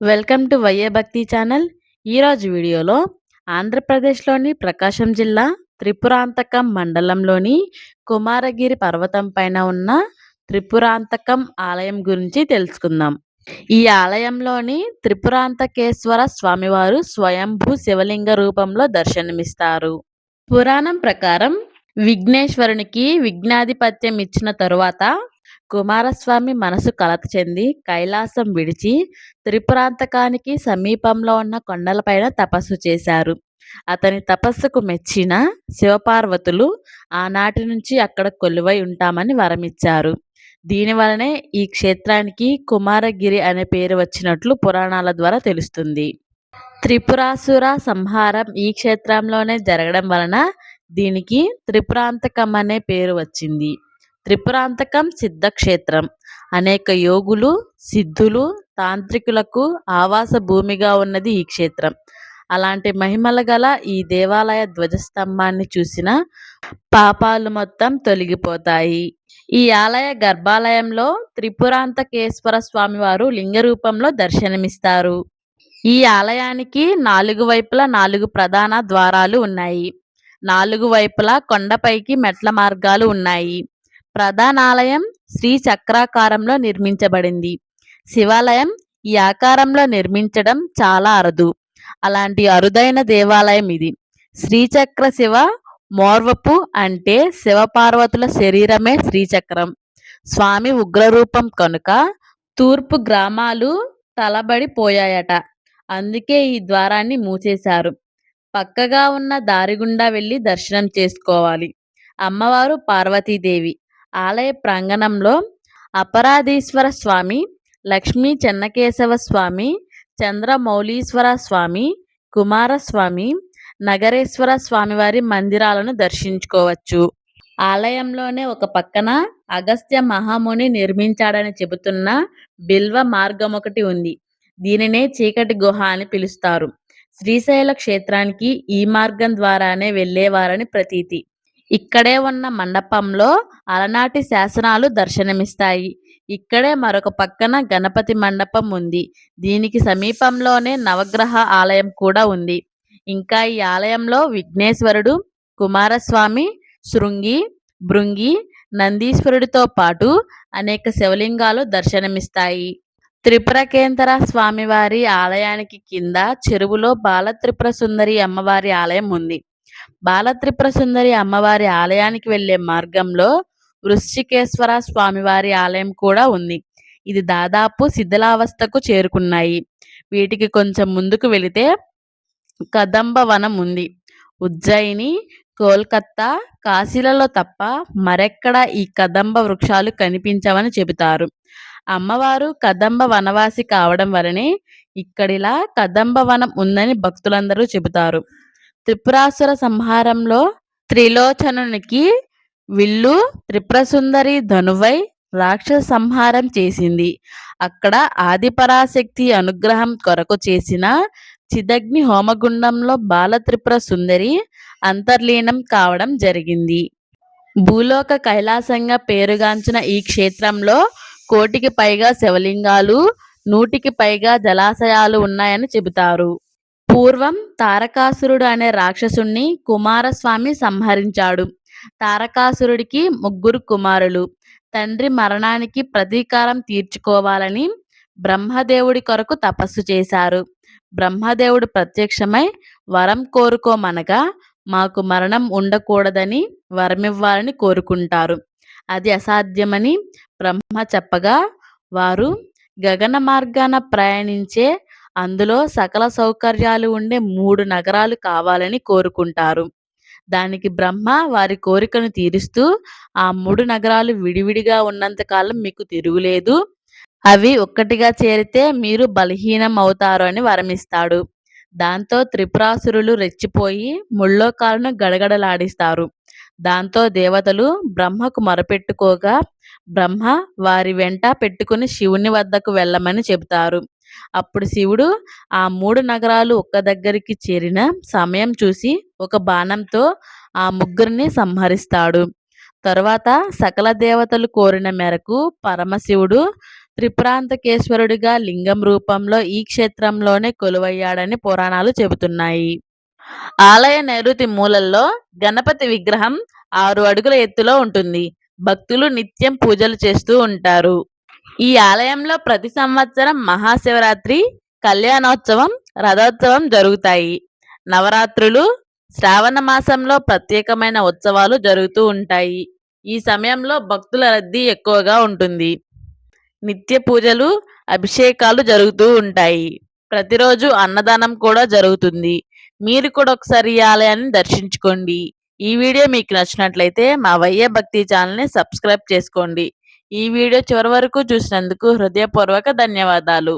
Welcome to వైఏ భక్తి channel. ఈరోజు వీడియోలో ఆంధ్రప్రదేశ్లోని ప్రకాశం జిల్లా త్రిపురాంతకం మండలంలోని కుమారగిరి పర్వతం పైన ఉన్న త్రిపురాంతకం ఆలయం గురించి తెలుసుకుందాం. ఈ ఆలయంలోని త్రిపురాంతకేశ్వర స్వామివారు స్వయంభూ శివలింగ రూపంలో దర్శనమిస్తారు. పురాణం ప్రకారం విఘ్నేశ్వరునికి విఘ్నాధిపత్యం ఇచ్చిన తరువాత కుమారస్వామి మనసు కలత చెంది కైలాసం విడిచి త్రిపురాంతకానికి సమీపంలో ఉన్న కొండలపైన తపస్సు చేశారు. అతని తపస్సుకు మెచ్చిన శివపార్వతులు ఆనాటి నుంచి అక్కడ కొలువై ఉంటామని వరమిచ్చారు. దీనివలనే ఈ క్షేత్రానికి కుమారగిరి అనే పేరు వచ్చినట్లు పురాణాల ద్వారా తెలుస్తుంది. త్రిపురాసుర సంహారం ఈ క్షేత్రంలోనే జరగడం వలన దీనికి త్రిపురాంతకం అనే పేరు వచ్చింది. త్రిపురాంతకం సిద్ధక్షేత్రం. అనేక యోగులు సిద్ధులు తాంత్రికులకు ఆవాస భూమిగా ఉన్నది ఈ క్షేత్రం. అలాంటి మహిమల గల ఈ దేవాలయ ధ్వజస్తంభాన్ని చూసిన పాపాలు మొత్తం తొలగిపోతాయి. ఈ ఆలయ గర్భాలయంలో త్రిపురాంతకేశ్వర స్వామివారు లింగ రూపంలో దర్శనమిస్తారు. ఈ ఆలయానికి నాలుగు వైపులా నాలుగు ప్రధాన ద్వారాలు ఉన్నాయి. నాలుగు వైపులా కొండపైకి మెట్ల మార్గాలు ఉన్నాయి. ప్రధాన ఆలయం శ్రీ చక్రాకారంలో నిర్మించబడింది. శివాలయం ఈ ఆకారంలో నిర్మించడం చాలా అరుదు. అలాంటి అరుదైన దేవాలయం ఇది. శ్రీచక్ర శివ మోర్వపు అంటే శివపార్వతుల శరీరమే శ్రీచక్రం. స్వామి ఉగ్రరూపం కనుక తూర్పు గ్రామాలు తలబడిపోయాయట. అందుకే ఈ ద్వారాన్ని మూసేశారు. పక్కగా ఉన్న దారిగుండా వెళ్ళి దర్శనం చేసుకోవాలి. అమ్మవారు పార్వతీదేవి. ఆలయ ప్రాంగణంలో అపరాధీశ్వర స్వామి లక్ష్మీ చెన్నకేశవ స్వామి చంద్రమౌళీశ్వర స్వామి కుమారస్వామి నగరేశ్వర స్వామివారి మందిరాలను దర్శించుకోవచ్చు. ఆలయంలోనే ఒక పక్కన అగస్త్య మహాముని నిర్మించాడని చెబుతున్న బిల్వ మార్గం ఒకటి ఉంది. దీనినే చీకటి గుహ అని పిలుస్తారు. శ్రీశైల క్షేత్రానికి ఈ మార్గం ద్వారానే వెళ్ళేవారని ప్రతీతి. ఇక్కడే ఉన్న మండపంలో అలనాటి శాసనాలు దర్శనమిస్తాయి. ఇక్కడే మరొక పక్కన గణపతి మండపం ఉంది. దీనికి సమీపంలోనే నవగ్రహ ఆలయం కూడా ఉంది. ఇంకా ఈ ఆలయంలో విఘ్నేశ్వరుడు కుమారస్వామి శృంగి భృంగి నందీశ్వరుడితో పాటు అనేక శివలింగాలు దర్శనమిస్తాయి. త్రిపురకేంద్ర స్వామివారి ఆలయానికి కింద చెరువులో బాలత్రిపుర సుందరి అమ్మవారి ఆలయం ఉంది. బాలత్రిపుర సుందరి అమ్మవారి ఆలయానికి వెళ్ళే మార్గంలో వృశ్చికేశ్వర స్వామివారి ఆలయం కూడా ఉంది. ఇది దాదాపు శిథిలావస్థకు చేరుకున్నాయి. వీటికి కొంచెం ముందుకు వెళితే కదంబ వనం ఉంది. ఉజ్జయిని కోల్కత్తా కాశీలలో తప్ప మరెక్కడ ఈ కదంబ వృక్షాలు కనిపించవని చెబుతారు. అమ్మవారు కదంబ వనవాసి కావడం వలనే ఇక్కడిలా కదంబ వనం ఉందని భక్తులందరూ చెబుతారు. త్రిపురాసుర సంహారంలో త్రిలోచనునికి విల్లు త్రిపురసుందరి ధనువై రాక్షస సంహారం చేసింది. అక్కడ ఆదిపరాశక్తి అనుగ్రహం కొరకు చేసిన చిదగ్ని హోమగుండంలో బాలత్రిపుర సుందరి అంతర్లీనం కావడం జరిగింది. భూలోక కైలాసంగా పేరుగాంచిన ఈ క్షేత్రంలో కోటికి పైగా శివలింగాలు నూటికి పైగా జలాశయాలు ఉన్నాయని చెబుతారు. పూర్వం తారకాసురుడు అనే రాక్షసుణ్ణి కుమారస్వామి సంహరించాడు. తారకాసురుడికి ముగ్గురు కుమారులు. తండ్రి మరణానికి ప్రతీకారం తీర్చుకోవాలని బ్రహ్మదేవుడి కొరకు తపస్సు చేశారు. బ్రహ్మదేవుడు ప్రత్యక్షమై వరం కోరుకోమనగా మాకు మరణం ఉండకూడదని వరమివ్వాలని కోరుకుంటారు. అది అసాధ్యమని బ్రహ్మ చెప్పగా వారు గగన మార్గాన ప్రయాణించే అందులో సకల సౌకర్యాలు ఉండే మూడు నగరాలు కావాలని కోరుకుంటారు. దానికి బ్రహ్మ వారి కోరికను తీరుస్తూ ఆ మూడు నగరాలు విడివిడిగా ఉన్నంతకాలం మీకు తిరుగులేదు. అవి ఒక్కటిగా చేరితే మీరు బలహీనం అవుతారు అని వరమిస్తాడు. దాంతో త్రిపురాసురులు రెచ్చిపోయి ముళ్ళోకాలను గడగడలాడిస్తారు. దాంతో దేవతలు బ్రహ్మకు మొరపెట్టుకోగా బ్రహ్మ వారి వెంట పెట్టుకుని శివుని వద్దకు వెళ్ళమని చెబుతారు. అప్పుడు శివుడు ఆ మూడు నగరాలు ఒక్క దగ్గరికి చేరిన సమయం చూసి ఒక బాణంతో ఆ ముగ్గురిని సంహరిస్తాడు. తరువాత సకల దేవతలు కోరిన మేరకు పరమశివుడు త్రిపురాంతకేశ్వరుడిగా లింగం రూపంలో ఈ క్షేత్రంలోనే కొలువయ్యాడని పురాణాలు చెబుతున్నాయి. ఆలయ నైరుతి మూలల్లో గణపతి విగ్రహం ఆరు అడుగుల ఎత్తులో ఉంటుంది. భక్తులు నిత్యం పూజలు చేస్తూ ఉంటారు. ఈ ఆలయంలో ప్రతి సంవత్సరం మహాశివరాత్రి కళ్యాణోత్సవం రథోత్సవం జరుగుతాయి. నవరాత్రులు శ్రావణ మాసంలో ప్రత్యేకమైన ఉత్సవాలు జరుగుతూ ఉంటాయి. ఈ సమయంలో భక్తుల రద్దీ ఎక్కువగా ఉంటుంది. నిత్య పూజలు అభిషేకాలు జరుగుతూ ఉంటాయి. ప్రతిరోజు అన్నదానం కూడా జరుగుతుంది. మీరు కూడా ఒకసారి ఈ ఆలయాన్ని దర్శించుకోండి. ఈ వీడియో మీకు నచ్చినట్లయితే మా వయ్య భక్తి ఛానల్ని సబ్స్క్రైబ్ చేసుకోండి. ఈ వీడియో చివరి వరకు చూసినందుకు హృదయపూర్వక ధన్యవాదాలు.